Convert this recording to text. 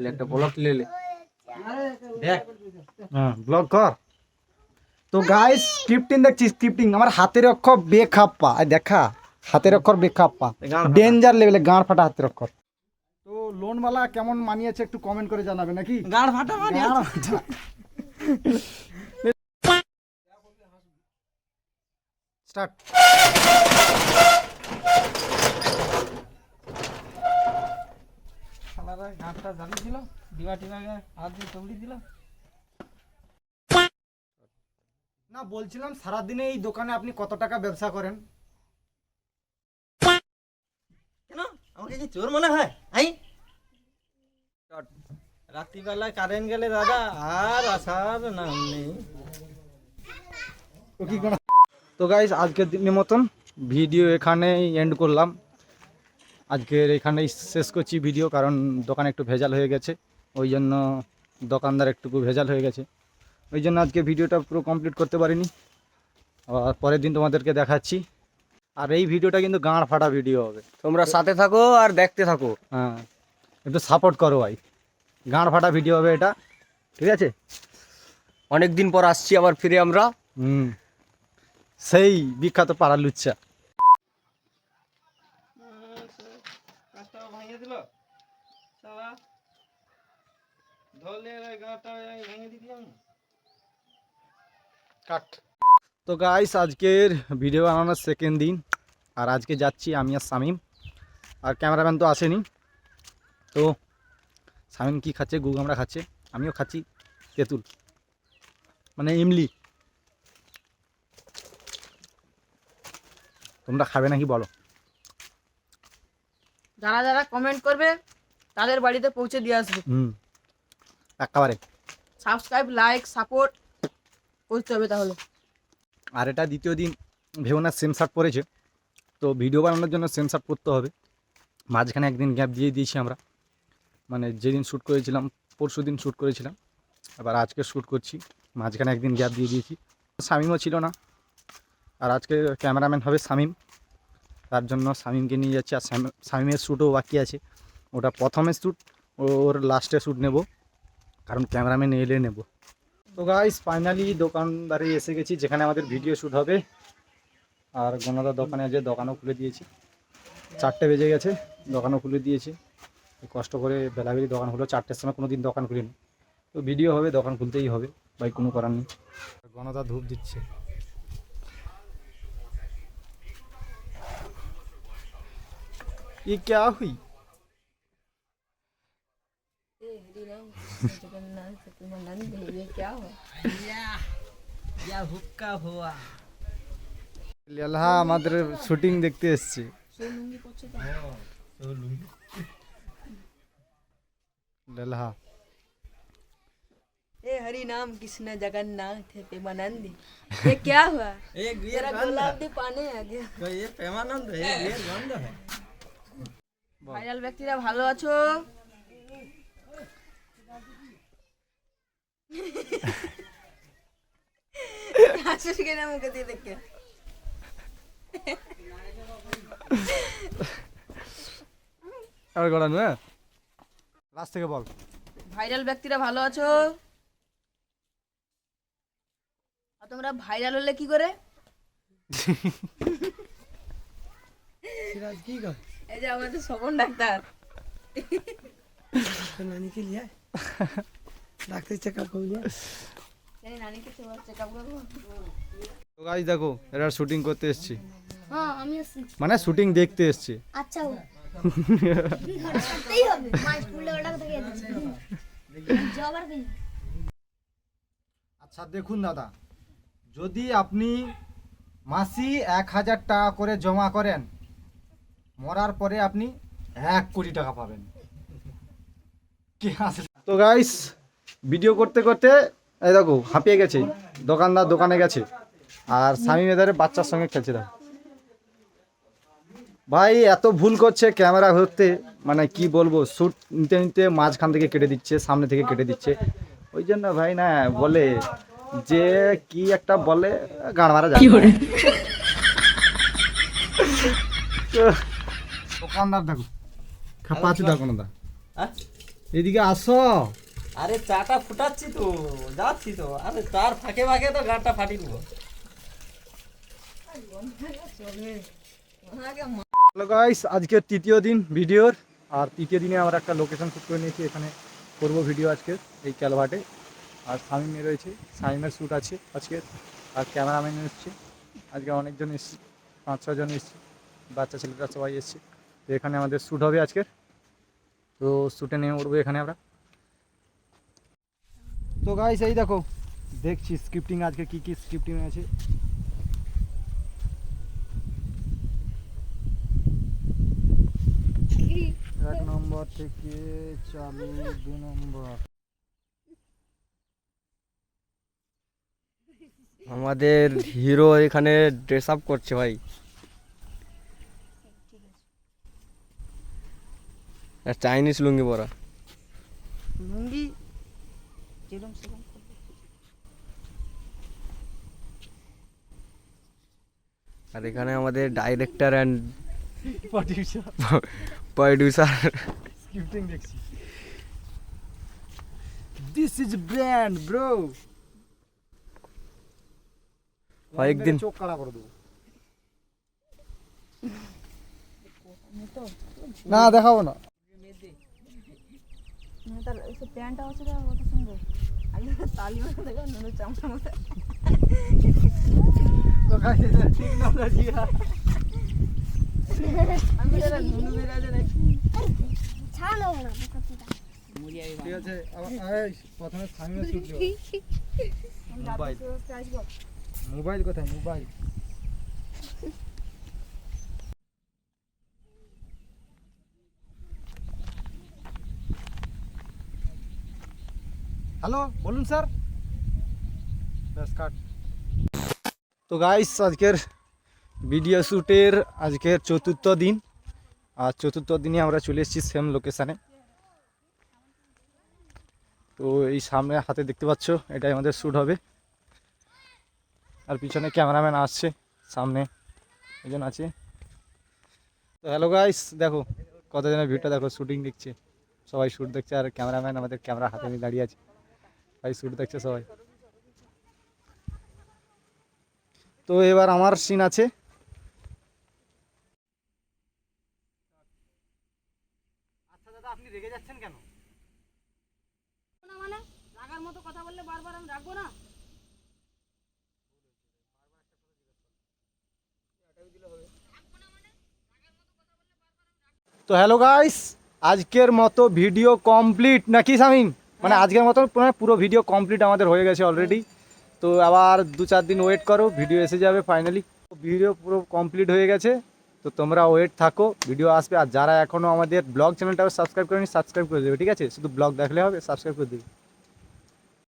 লে একটা ব্লক লে লে দেখ। হ্যাঁ ব্লগ কর। তো গাইস স্ক্রিপ্টিং দেখছি স্ক্রিপ্টিং আমার হাতের অক্ষর বেখাপ্পা। দেখা হাতের অক্ষর বেখাপ্পা। ডেঞ্জার লেভেলে গাঁড় ফাটা হাতের অক্ষর। তো লোনওয়ালা কেমন মানিয়েছে একটু কমেন্ট করে জানাবে নাকি? গাড় ফাটা মানে স্টার্ট জ্বালিয়ে দিল টিবাকে হাত দিয়ে চমড়ি দিল। না বলছিলাম সারাদিনে এই দোকানে আপনি কত টাকা ব্যবসা করেন? কেন? আমাকে কি চোর মনে হয়? আই। রাত্রিবেলায় কারেন্ট গেলে দাদা আর আসার নাম নেই। তো তো গাইস আজকের দিনের মতন ভিডিও এখানেই এন্ড করলাম। আজকের এখানেই শেষ করছি ভিডিও কারণ দোকান একটু ভেজাল হয়ে গেছে। ওই জন্য দোকানদার একটুকু ভেজাল হয়ে গেছে। ওই জন্য আজকে ভিডিওটা পুরো কমপ্লিট করতে পারিনি। আর পরের দিন তোমাদেরকে দেখাচ্ছি। আর এই ভিডিওটা কিন্তু গাঁড় ফাটা ভিডিও হবে। তোমরা সাথে থাকো আর দেখতে থাকো। হ্যাঁ একটু সাপোর্ট করো ভাই। গাঁড় ফাটা ভিডিও হবে এটা। ঠিক আছে? অনেক দিন পর আসছি আবার ফিরে আমরা। হুম সেই বিখ্যাত পাড়া লুচ্চা। কাট। তো গাইস আজকের ভিডিও বানানোর সেকেন্ড দিন। আর আজকে যাচ্ছি আমি আর শামিম। আর ক্যামেরাম্যান তো আসেনি। তো শামিম কি খাচ্ছে? গুগামরা খাচ্ছে। আমিও খাচ্ছি তেঁতুল। মানে ইমলি। তোমরা খাবে নাকি বলো? যারা যারা কমেন্ট করবে তাদের বাড়িতে পৌঁছে দিয়ে আসবে। হুম। একেবারে। সাবস্ক্রাইব লাইক সাপোর্ট করতে হবে তাহলে। আর এটা দ্বিতীয় দিন ভেবো না সেম শার্ট পরেছে। তো ভিডিও বানানোর জন্য সেম শার্ট পরতে হবে। মাঝখানে একদিন গ্যাপ দিয়ে দিয়েছি আমরা। মানে যেদিন শ্যুট করেছিলাম পরশু দিন শ্যুট করেছিলাম। আবার আজকে শ্যুট করছি। মাঝখানে একদিন গ্যাপ দিয়ে দিয়েছি। শামিমও ছিল না। আর আজকে ক্যামেরাম্যান হবে শামিম। তার জন্য শামিমকে নিয়ে যাচ্ছি। আর শামি- শামিমের শ্যুটও বাকি আছে। ওটা প্রথমে শ্যুট ওর লাস্টে শ্যুট নেব। কারণ ক্যামেরাম্যান এলে নেব তো গাইস ফাইনালি দোকানদারে এসে গেছি যেখানে আমাদের ভিডিও শ্যুট হবে আর গণদার দোকানে যে দোকানও খুলে দিয়েছি চারটে বেজে গেছে দোকানও খুলে দিয়েছি কষ্ট করে বেলাবেলি দোকান হলো চারটের সময় কোনো দিন দোকান খুলিনি তো ভিডিও হবে দোকান খুলতেই হবে ভাই কোনো করার নেই গণদা ধূপ দিচ্ছে ये क्या हुई লেলহা আমাদের শুটিং দেখতে এসছে লেলহা ए हरि नाम कृष्ण जगन्नाथ प्रेमानंद ये क्या हुआ एक ये तेरा गंध गुलाब दी पाने आ गया तो ये प्रेमानंद है ये गंध है ভাইরাল ব্যক্তিরা ভালো আছো হাসিস কেন মুখে দিয়ে দেখে। আর গড়ানো হ্যাঁ? লাস্ট থেকে বল। ভাইরাল ব্যক্তিরা ভালো আছো? আর তোমরা ভাইরাল হলে কি করে? কি কর? এই যে আমাদের স্বপন ডাক্তার। নানিকে লিয়া ডাক্তার চেক আপ করব। তো গাইজ দেখো এরা শুটিং করতে এসছি। হ্যাঁ আমি আসছি মানে শুটিং দেখতে এসছি। আচ্ছা আচ্ছা দেখুন দাদা যদি আপনি মাসি এক হাজার টাকা করে জমা করেন মরার পরে আপনি এক কোটি টাকা পাবেন। কি হাসি তো গাইস ভিডিও করতে করতে এই দেখো হাঁপিয়ে গেছে। দোকানদার দোকানে গেছে। আর স্বামী মেয়েদের বাচ্চার সঙ্গে খেলছে দেখো। ভাই এত ভুল করছে ক্যামেরা ধরতে। মানে কি বলব শ্যুট নিতে নিতে মাঝখান থেকে কেটে দিচ্ছে সামনে থেকে কেটে দিচ্ছে। ওই জন্য ভাই না বলে যে কি একটা বলে গান মারা যায়। তো দোকানদার দেখো। খেপা আছে দোকানদার। হ্যাঁ? এদিকে আসো। আরে চাটা ফুটাচ্ছি তো, যাচ্ছি তো। আরে চার ফাঁকে ফাঁকে তো গাঁটটা ফাটি দেবো হ্যালো গাইস আজকে তৃতীয় দিন ভিডিওর, আর তৃতীয় দিনে আমরা একটা লোকেশন শ্যুট করে নিয়েছি, এখানে করব ভিডিও আজকে, এই ক্যালভাটে। আর সামিম রয়েছে সামিমের শ্যুট আছে আজকে, আর ক্যামেরাম্যান এসছে। আজকে অনেকজন এসছে পাঁচ ছজন এসছে, বাচ্চা ছেলেরা সবাই এসছে। তো এখানে আমাদের শ্যুট হবে আজকের। তো শ্যুটে নেমে উঠবো এখানে আমরা। তো গাইস এই দেখো, দেখছি স্ক্রিপ্টিং আজকে কি কি স্ক্রিপ্টিং আছে। এক নম্বর থেকে চালু, দু নম্বর। আমাদের হিরো এখানে ড্রেস আপ করছে ভাই। চাইনিজ লুঙ্গি পরা। যেরকম সেরকম আর এখানে আমাদের director and producer producer scripting দেখছি। দিস ইজ ব্র্যান্ড ব্রো কয়েকদিন চোখ কাড়া করে দেবো। না দেখাবো না। তার সে প্যান্টটা হচ্ছে কত সুন্দর। আগে তালি বাজা দেখো নুনু চামড়ার মতো আমি যারা মোবাইল কোথায়? মোবাইল। হ্যালো, বলুন স্যার। তো গাইস আজকের ভিডিও শ্যুটের আজকের চতুর্থ দিন। আর চতুর্থ দিনে আমরা চলে এসেছি সেম লোকেশানে তো এই সামনে হাতে দেখতে পাচ্ছ, এটাই আমাদের শ্যুট হবে। আর পিছনে ক্যামেরাম্যান আসছে, সামনে একজন আছে। তো হ্যালো গাইস দেখো, কতজনের ভিড়টা দেখো শ্যুটিং দেখছে। সবাই শ্যুট দেখছে, আর ক্যামেরাম্যান আমাদের ক্যামেরা হাতে নিয়ে দাঁড়িয়ে আছে। ভাই শ্যুট দেখছে সবাই। তো এবার আমার সিন আছে। আচ্ছা দাদা আপনি রেগে যাচ্ছেন কেন? মানে রাগার মতো কথা বললে বারবার আমি রাখব না? তো হ্যালো গাইস আজকের মতো ভিডিও কমপ্লিট নাকি সামিম মানে আজকের মতন পুরো- পুরো ভিডিও কমপ্লিট আমাদের হয়ে গেছে অলরেডি তো আবার দু চার দিন ওয়েট করো ভিডিও এসে যাবে ফাইনালি ভিডিও পুরো কমপ্লিট হয়ে গেছে তো তোমরা ওয়েট থাকো ভিডিও আসবে। আর যারা এখনও আমাদের ব্লগ চ্যানেলটা সাবস্ক্রাইব করেনি সাবস্ক্রাইব করে দেবে ঠিক আছে? শুধু ব্লগ দেখলে হবে সাবস্ক্রাইব করে দেবে।